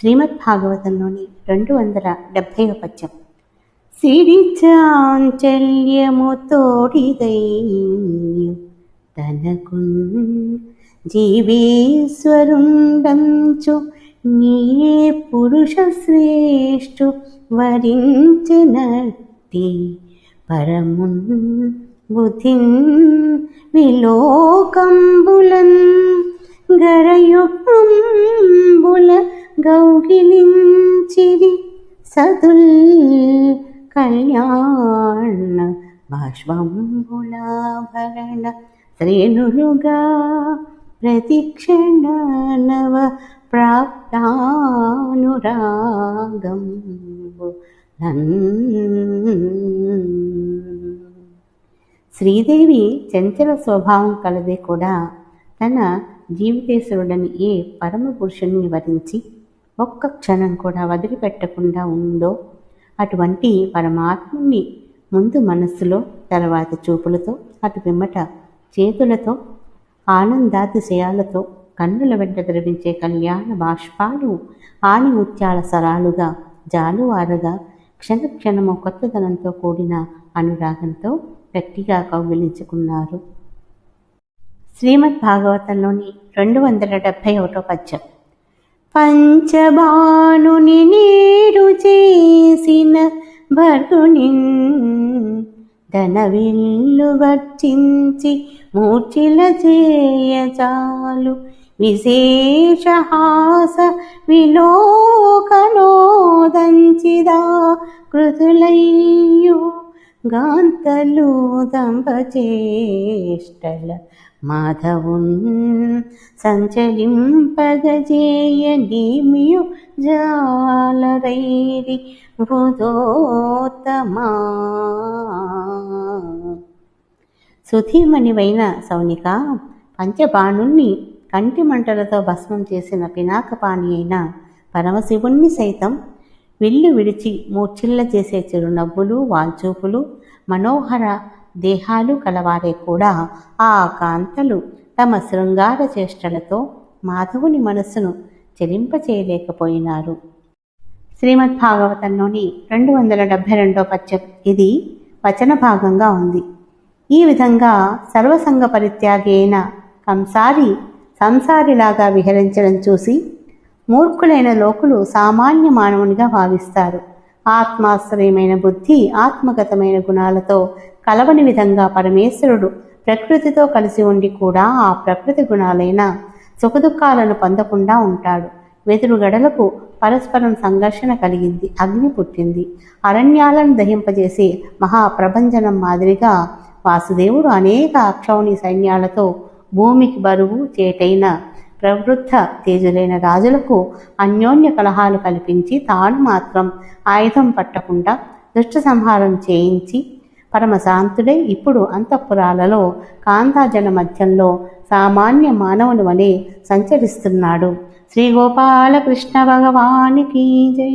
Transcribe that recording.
శ్రీమద్ భాగవతంలోని రెండు వందల డెబ్భై పద్యం. సిరిచాంచల్యము తోడిదయ్యు తనకు జీవేశ్వరుండంచు నీయే పురుష శ్రేష్ఠు వరించినట్టి. పరమున్ బుధిన్ విలోకంబులన్ గౌగిలించిరి సదుల్ కళ్యాణ బాష్పంబులాభరణ శ్రేణులుగా ప్రతిక్షణ నవ ప్రాప్తానురాగం శ్రీదేవి చంచల స్వభావం కలదే కూడా తన జీవితేశ్వరుడని ఏ పరమ పురుషుణ్ణి వరించి ఒక్క క్షణం కూడా వదిలిపెట్టకుండా ఉందో? అటువంటి పరమాత్ముని ముందు మనస్సులో తర్వాత చూపులతో అటు పిమ్మట చేతులతో ఆనందాతిశయాలతో కన్నుల వెంట ద్రవించే కళ్యాణ బాష్పాలు ఆని ముత్యాల సరాలుగా క్షణ క్షణక్షణము కొత్తదనంతో కూడిన అనురాగంతో గట్టిగా కౌగిలించుకున్నారు. శ్రీమద్ భాగవతంలోని రెండు వందల డెబ్భై ఒకటో పద్యం. పంచబాణుని నీడు చేసిన భర్గుని ధనవిల్లు వర్చించి మూర్చిల చేయచాలు విశేషహాస విలోకనోదంచిదా కృతులయ్యో. గాంతలు దంపచేష్టల మాధవున్ సంచలింపగజేయ నీమియు జాలరైరి బుధోత్తమా సుధీమణివైన సౌనిక పంచబాణుణ్ణి కంటి మంటలతో భస్మం చేసిన పినాకపాణి అయిన పరమశివుణ్ణి సైతం విల్లు విడిచి మూర్ఛిల్ల చేసే చిరునవ్వులు వాల్చూపులు మనోహర దేహాలు కలవారే కూడా ఆ కాంతలు తమ శృంగార చేష్టలతో మాధవుని మనస్సును చెలింపచేయలేకపోయినారు. శ్రీమద్ భాగవతంలోని రెండు వందల డెబ్భై రెండో పద్యం ఇది వచన భాగంగా ఉంది. ఈ విధంగా సర్వసంగ పరిత్యాగైన కంసారి సంసారిలాగా విహరించడం చూసి మూర్ఖులైన లోకులు సామాన్య మానవునిగా భావిస్తారు. ఆత్మాశ్రయమైన బుద్ధి ఆత్మగతమైన గుణాలతో కలవని విధంగా పరమేశ్వరుడు ప్రకృతితో కలిసి ఉండి కూడా ఆ ప్రకృతి గుణాలైన సుఖదుఖాలను పొందకుండా ఉంటాడు. వెదురు గడలకు పరస్పరం సంఘర్షణ కలిగింది అగ్ని పుట్టింది. అరణ్యాలను దహింపజేసి మహాప్రభంజనం మాదిరిగా వాసుదేవుడు అనేక అక్షౌణి సైన్యాలతో భూమికి బరువు చేటైన ప్రవృద్ధ తేజులైన రాజులకు అన్యోన్య కలహాలు కల్పించి తాను మాత్రం ఆయుధం పట్టకుండా దుష్ట సంహారం చేయించి పరమశాంతుడై ఇప్పుడు అంతఃపురాలలో కాంతాజన మధ్యంలో సామాన్య మానవుని వలె సంచరిస్తున్నాడు. శ్రీ గోపాలకృష్ణ భగవానికి జై.